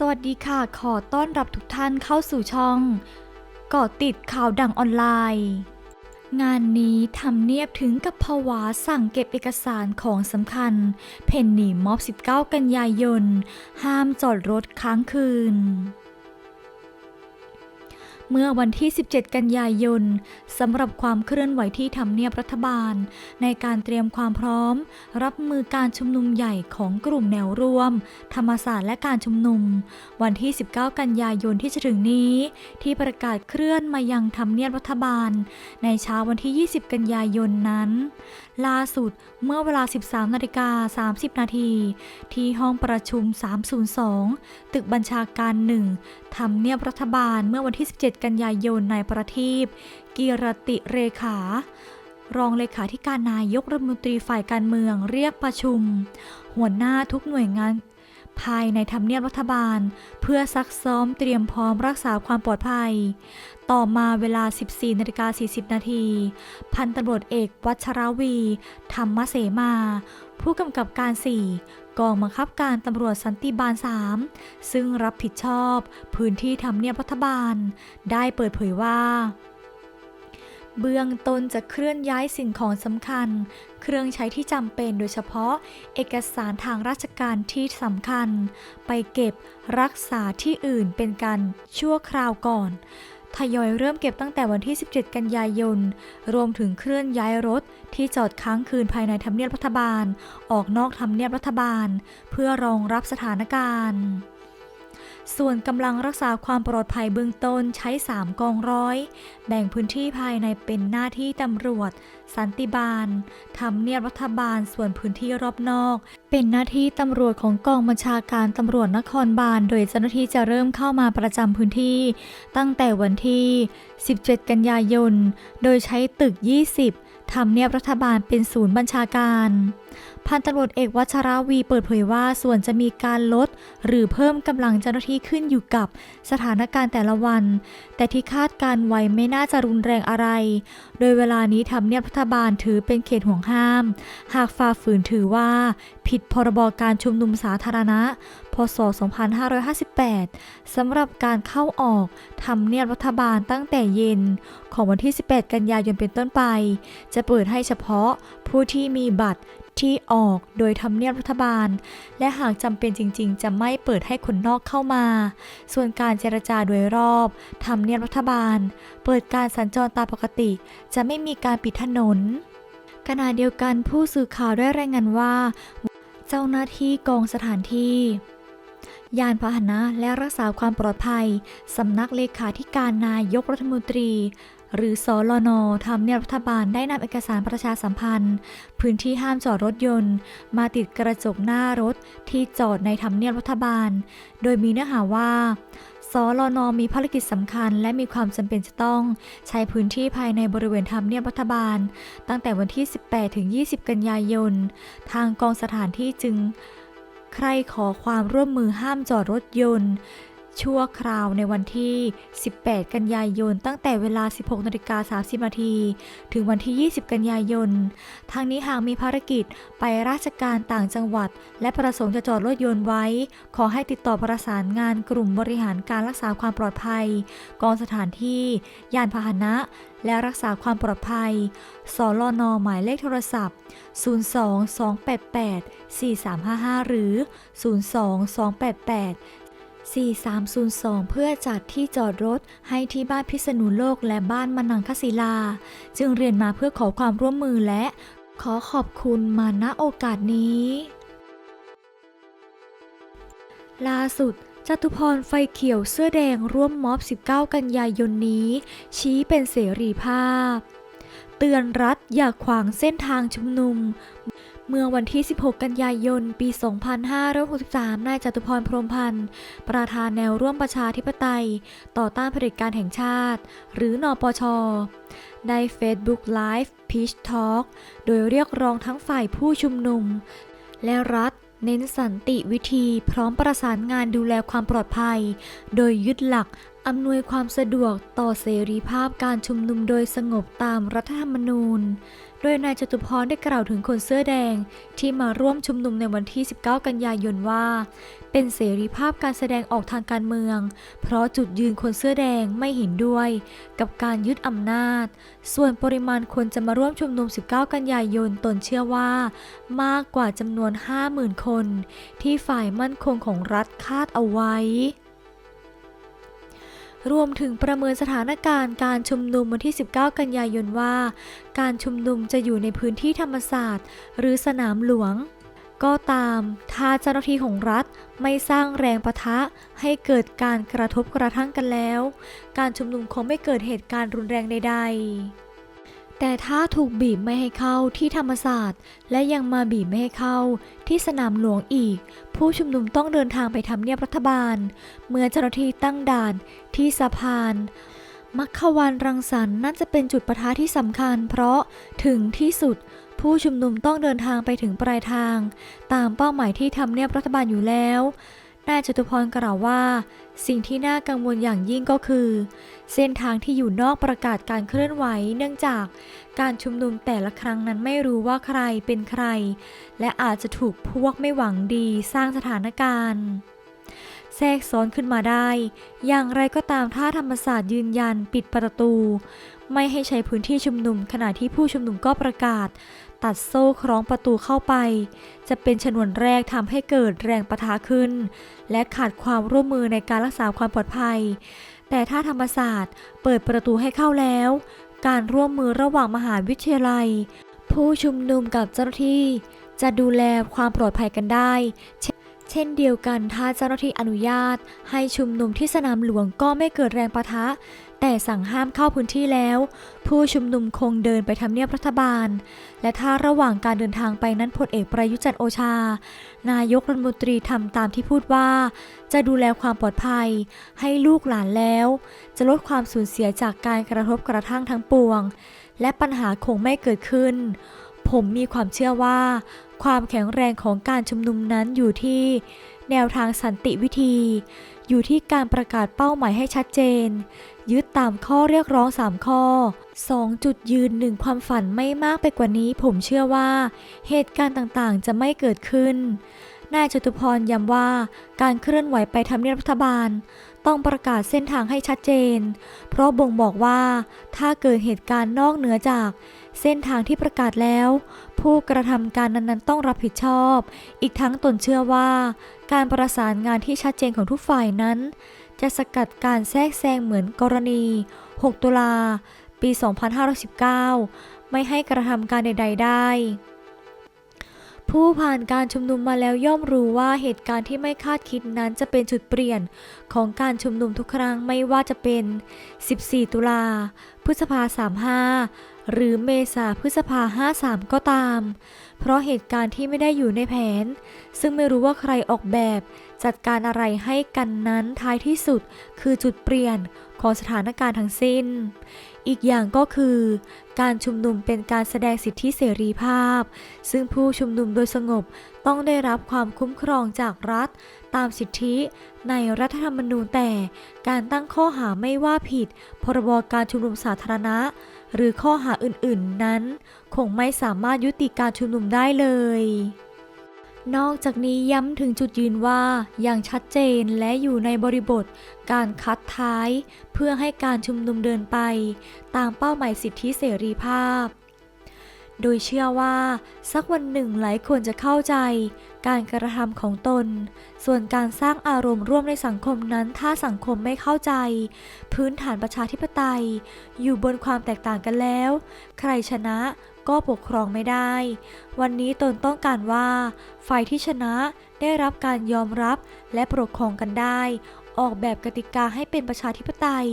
สวัสดีค่ะ ขอต้อนรับทุกท่านเข้าสู่ช่องเกาะติดข่าวดังออนไลน์ งานนี้ทำเนียบถึงกับภาวะสั่งเก็บเอกสารของสำคัญ เพนนีม็อบ 19 กันยายน ห้ามจอดรถค้างคืน เมื่อวันที่ 17 กันยายนสำหรับความเคลื่อนไหวที่ทำเนียบรัฐบาล ในการเตรียมความพร้อม รับมือการชุมนุมใหญ่ของกลุ่มแนวร่วม ธรรมศาสตร์และการชุมนุม วันที่ 19 กันยายนที่จะถึงนี้ ที่ประกาศเคลื่อนมายังทำเนียบรัฐบาล ในเช้าวันที่ 20 กันยายนนั้น ล่าสุดเมื่อเวลา 13นาฬิกา30 นาทีที่ห้องประชุม 302 ตึกบัญชาการหนึ่งทำเนียบรัฐบาลเมื่อวันที่ 17กันยายนในประทีปกีรติเรขา รองเลขาธิการนายกรัฐมนตรีฝ่ายการเมืองเรียกประชุม หัวหน้าทุกหน่วยงานภายในทำเนียบรัฐบาล เพื่อซักซ้อมเตรียมพร้อมรักษาความปลอดภัย ต่อมาเวลา 14นาฬิกา40 นาที พันตำรวจเอกวัชรวี ธรรมเสมา ผู้กำกับการ 4 กองบังคับการตำรวจสันติบาล 3 ซึ่งรับผิดชอบพื้นที่ทำเนียบรัฐบาล ได้เปิดเผยว่าเบื้องต้นจะเคลื่อนย้ายสิ่งของสำคัญ เครื่องใช้ที่จำเป็นโดยเฉพาะเอกสารทางราชการที่สำคัญ ไปเก็บรักษาที่อื่นเป็นการชั่วคราวก่อน ทยอยเริ่มเก็บตั้งแต่วันที่ 17 กันยายน รวมถึงเคลื่อนย้ายรถที่จอดค้างคืนภายในทำเนียบรัฐบาล ออกนอกทำเนียบรัฐบาล เพื่อรองรับสถานการณ์ ส่วนกำลังรักษาความปลอดภัยเบื้องต้นใช้ 3 กองร้อย แบ่งพื้นที่ภายในเป็นหน้าที่ตำรวจ สันติบาลทำเนียบรัฐบาลส่วนพื้นที่รอบนอก เป็นหน้าที่ตำรวจของกองบัญชาการตำรวจนครบาล โดยเจ้าหน้าที่จะเริ่มเข้ามาประจำพื้นที่ ตั้งแต่วันที่ 17 กันยายน โดยใช้ตึก 20ทำเนียบรัฐบาลเป็นศูนย์บัญชาการ พันตำรวจเอกวัชราวีเปิดเผยว่าส่วนจะมีการลด หรือเพิ่มกำลังเจ้าหน้าที่ขึ้นอยู่กับสถานการณ์แต่ละวัน แต่ที่คาดการไว้ไม่น่าจะรุนแรงอะไร โดยเวลานี้ทำเนียบรัฐบาลถือเป็นเขตห่วงห้าม หากฝ่าฝืนถือว่าผิดพรบการชุมนุมสาธารณะ พศ 2558 สำหรับการเข้าออกทำเนียบรัฐบาลตั้งแต่เย็น ของวันที่ 18 กันยายนเป็นต้นไป จะเปิดให้เฉพาะผู้ที่มีบัตร ที่ออกโดยทำเนียบรัฐบาล และหากจำเป็นจริง ๆ จะไม่เปิดให้คนนอกเข้ามา ส่วนการเจรจาโดยรอบทำเนียบรัฐบาล เปิดการสัญจรตามปกติ จะไม่มีการปิดถนนขณะเดียวกันผู้สื่อข่าวได้รายงานว่า เจ้าหน้าที่กองสถานที่ ยานพาหนะและรักษาความปลอดภัย สำนักเลขาธิการนายกรัฐมนตรี หรือสอลนทำเนียบรัฐบาลได้นำเอกสารประชาสัมพันธ์ พื้นที่ห้ามจอดรถยนต์ มาติดกระจกหน้ารถที่จอดในทำเนียบรัฐบาล โดยมีเนื้อหาว่าสลนมีภารกิจสำคัญ และมีความจำเป็นจะต้องใช้พื้นที่ภายในบริเวณทำเนียบรัฐบาล ตั้งแต่วันที่ 18 ถึง 20 กันยายน ทางกองสถานที่จึง ใครขอความร่วมมือห้ามจอดรถยนต์ ชั่วคราวในวันที่ 18 กันยายน ตั้งแต่เวลา 16นาฬิกา30นาทีถึงวันที่ 20 กันยายน ทางนี้หากมีภารกิจไปราชการต่างจังหวัด และประสงค์จะจอดรถยนต์ไว้ ขอให้ติดต่อประสานงานกลุ่มบริหารการรักษาความปลอดภัย กองสถานที่ ยานพาหนะและรักษาความปลอดภัย สลน หมายเลขโทรศัพท์ 02-288-4355 หรือ 02-288 4302 เพื่อจัดที่จอดรถให้ที่บ้านพิษณุโลกและบ้านมนังคศิลา จึงเรียนมาเพื่อขอความร่วมมือและ ขอขอบคุณมาณโอกาสนี้ล่าสุดจตุพรไฟเขียวเสื้อแดงร่วมม็อบ 19 กันยายนนี้ ชี้เป็นเสรีภาพ เตือนรัฐอย่าขวางเส้นทางชุมนุม เมื่อวันที่ 16 กันยายน ปี 2563 นายจตุพรพรหมพันธ์ ประธานแนวร่วมประชาธิปไตย ต่อต้านเผด็จการแห่งชาติ หรือนอปช ได้ Facebook Live Peace Talk โดยเรียกร้องทั้งฝ่ายผู้ชุมนุม และรัฐเน้นสันติวิธีพร้อมประสานงานดูแลความปลอดภัย โดยยึดหลัก อำนวยความสะดวกต่อเสรีภาพการชุมนุมโดยสงบตามรัฐธรรมนูญ โดยนายจตุพรได้กล่าวถึงคนเสื้อแดงที่มาร่วมชุมนุมในวันที่ 19 กันยายนว่า เป็นเสรีภาพการแสดงออกทางการเมือง เพราะจุดยืนคนเสื้อแดงไม่เห็นด้วย กับการยึดอำนาจ ส่วนปริมาณคนจะมาร่วมชุมนุม 19 กันยายนตนเชื่อว่า มากกว่าจำนวน 50,000 คน ที่ฝ่ายมั่นคงของรัฐคาดเอาไว้ รวมถึงประเมินสถานการณ์การชุมนุมวันที่ 19 กันยายนว่า การชุมนุมจะอยู่ในพื้นที่ธรรมศาสตร์ หรือสนามหลวง ก็ตาม ถ้าเจ้าหน้าที่ของรัฐไม่สร้างแรงประทะให้เกิดการกระทบกระทั่งกันแล้ว การชุมนุมคงไม่เกิดเหตุการณ์รุนแรงใดๆ แต่ถ้าถูกบีบไม่ให้เข้าที่ธรรมศาสตร์ และยังมาบีบไม่ให้เข้าที่สนามหลวงอีก ผู้ชุมนุมต้องเดินทางไปทำเนียบรัฐบาล เมื่อเจ้าหน้าที่ตั้งด่านที่สะพานมัคควานรังสรรค์น่าจะเป็นจุดประทะที่สำคัญ เพราะถึงที่สุดผู้ชุมนุมต้องเดินทางไปถึงปลายทาง ตามเป้าหมายที่ทำเนียบรัฐบาลอยู่แล้ว นายจตุพรกล่าวว่า สิ่งที่น่ากังวลอย่างยิ่งก็คือ เส้นทางที่อยู่นอกประกาศการเคลื่อนไหว เนื่องจากการชุมนุมแต่ละครั้งนั้นไม่รู้ว่าใครเป็นใคร และอาจจะถูกพวกไม่หวังดีสร้างสถานการณ์ แทรกซ้อนขึ้นมาได้ อย่างไรก็ตามถ้าธรรมศาสตร์ยืนยันปิดประตู ไม่ให้ใช้พื้นที่ชุมนุมขณะที่ผู้ชุมนุมก็ประกาศ ตัดโซ่คล้องประตูเข้าไป จะเป็นชนวนแรกทำให้เกิดแรงประทะขึ้น และขาดความร่วมมือในการรักษาความปลอดภัย แต่ถ้าธรรมศาสตร์เปิดประตูให้เข้าแล้ว การร่วมมือระหว่างมหาวิทยาลัย ผู้ชุมนุมกับเจ้าหน้าที่ จะดูแลความปลอดภัยกันได้เช่นเดียวกันถ้าเจ้าหน้าที่อนุญาตให้ชุมนุมที่สนามหลวงก็ไม่เกิดแรงประทะ แต่สั่งห้ามเข้าพื้นที่แล้ว ผู้ชุมนุมคงเดินไปทำเนียบรัฐบาล และถ้าระหว่างการเดินทางไปนั้นพลเอกประยุจันทร์โอชา นายกรัฐมนตรีทำตามที่พูดว่า จะดูแลความปลอดภัย ให้ลูกหลานแล้ว จะลดความสูญเสียจากการกระทบกระทั่งทั้งปวง และปัญหาคงไม่เกิดขึ้น ผมมีความเชื่อว่า ความแข็งแรงของการชุมนุมนั้นอยู่ที่ แนวทางสันติวิธี อยู่ที่การประกาศเป้าหมายให้ชัดเจน ยึดตามข้อเรียกร้อง 3 ข้อ 2 จุดยืน 1 ความฝันไม่มากไปกว่านี้ ผมเชื่อว่า เหตุการณ์ต่างๆ จะไม่เกิดขึ้นนายจตุพรย้ำว่าการเคลื่อนไหวไปทำเนียบรัฐบาล ต้องประกาศเส้นทางให้ชัดเจน เพราะบ่งบอกว่าถ้าเกิดเหตุการณ์นอกเหนือจาก เส้นทางที่ประกาศแล้ว ผู้กระทำการนั้นๆ ต้องรับผิดชอบ อีกทั้งตนเชื่อว่า การประสานงานที่ชัดเจนของทุกฝ่ายนั้น จะสกัดการแทรกแซงเหมือนกรณี 6 ตุลา ปี 2519 ไม่ให้กระทำการใด ๆ ได้ ผู้ผ่านการชุมนุมมาแล้วย่อมรู้ว่าเหตุการณ์ที่ไม่คาดคิดนั้นจะเป็นจุดเปลี่ยนของการชุมนุมทุกครั้งไม่ว่าจะเป็น 14 ตุลา พฤษภา 35 หรือเมษาพฤษภา 53 ก็ตาม เพราะเหตุการณ์ที่ไม่ได้อยู่ในแผน ซึ่งไม่รู้ว่าใครออกแบบ จัดการอะไรให้กันนั้นท้ายที่สุดคือจุดเปลี่ยน ของสถานการณ์ทั้งสิ้น อีกอย่างก็คือ การชุมนุมเป็นการแสดงสิทธิเสรีภาพ ซึ่งผู้ชุมนุมโดยสงบต้องได้รับความคุ้มครองจากรัฐ ตามสิทธิในรัฐธรรมนูญแต่การตั้งข้อหาไม่ว่าผิด พรบการชุมนุมสาธารณะ หรือข้อหาอื่นๆนั้น คงไม่สามารถยุติการชุมนุมได้เลย นอกจากนี้ย้ำถึงจุดยืนว่าอย่างชัดเจนและอยู่ในบริบท การคัดท้าย เพื่อให้การชุมนุมเดินไป ตามเป้าหมายสิทธิเสรีภาพ โดยเชื่อว่า สักวันหนึ่งหลายคนจะเข้าใจ การกระทำของตน ส่วนการสร้างอารมณ์ร่วมในสังคมนั้นถ้าสังคมไม่เข้าใจ พื้นฐานประชาธิปไตย อยู่บนความแตกต่างกันแล้ว ใครชนะ ก็ปกครองไม่ได้ วันนี้ตนต้องการว่า ฝ่ายที่ชนะได้รับการยอมรับและปกครองกันได้ ออกแบบกติกาให้เป็นประชาธิปไตย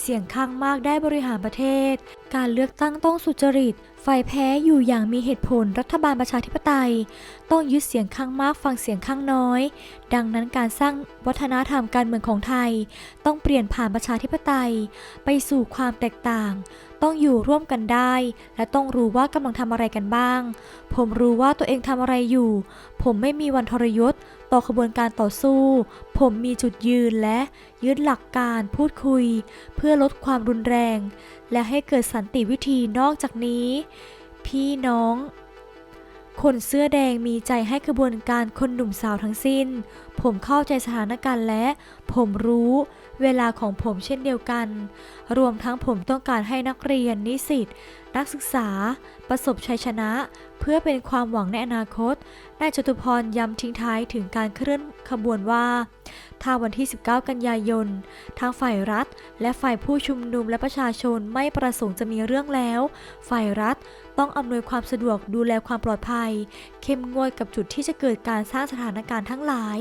เสียงข้างมากได้บริหารประเทศ การเลือกตั้งต้องสุจริต ฝ่ายแพ้อยู่อย่างมีเหตุผลรัฐบาลประชาธิปไตย ต้องยึดเสียงข้างมากฟังเสียงข้างน้อย ดังนั้นการสร้างวัฒนธรรมการเมืองของไทย ต้องเปลี่ยนผ่านประชาธิปไตย ไปสู่ความแตกต่าง ต้องอยู่ร่วมกันได้ และต้องรู้ว่ากำลังทำอะไรกันบ้าง ผมรู้ว่าตัวเองทำอะไรอยู่ ผมไม่มีวันทรยศ ต่อขบวนการต่อสู้ ผมมีจุดยืนและยึดหลักการพูดคุย เพื่อลดความรุนแรง และให้เกิดสันติวิธีนอกจากนี้ พี่น้อง คนเสื้อแดงมีใจให้กระบวนการคนหนุ่มสาวทั้งสิ้น ผมเข้าใจสถานการณ์และ ผมรู้เวลาของผมเช่นเดียวกัน รวมทั้งผมต้องการให้นักเรียนนิสิต นักศึกษา ประสบชัยชนะ เพื่อเป็นความหวังในอนาคตนายจตุพรย้ำทิ้งท้ายถึงการเคลื่อนขบวนว่าถ้าวันที่ 19 กันยายน ทางฝ่ายรัฐ และฝ่ายผู้ชุมนุมและประชาชนไม่ประสงค์จะมีเรื่องแล้ว ฝ่ายรัฐต้องอำนวยความสะดวกดูแลความปลอดภัย เข้มงวดกับจุดที่จะเกิดการสร้างสถานการณ์ทั้งหลาย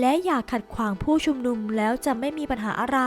และอย่าขัดขวางผู้ชุมนุมแล้วจะไม่มีปัญหาอะไร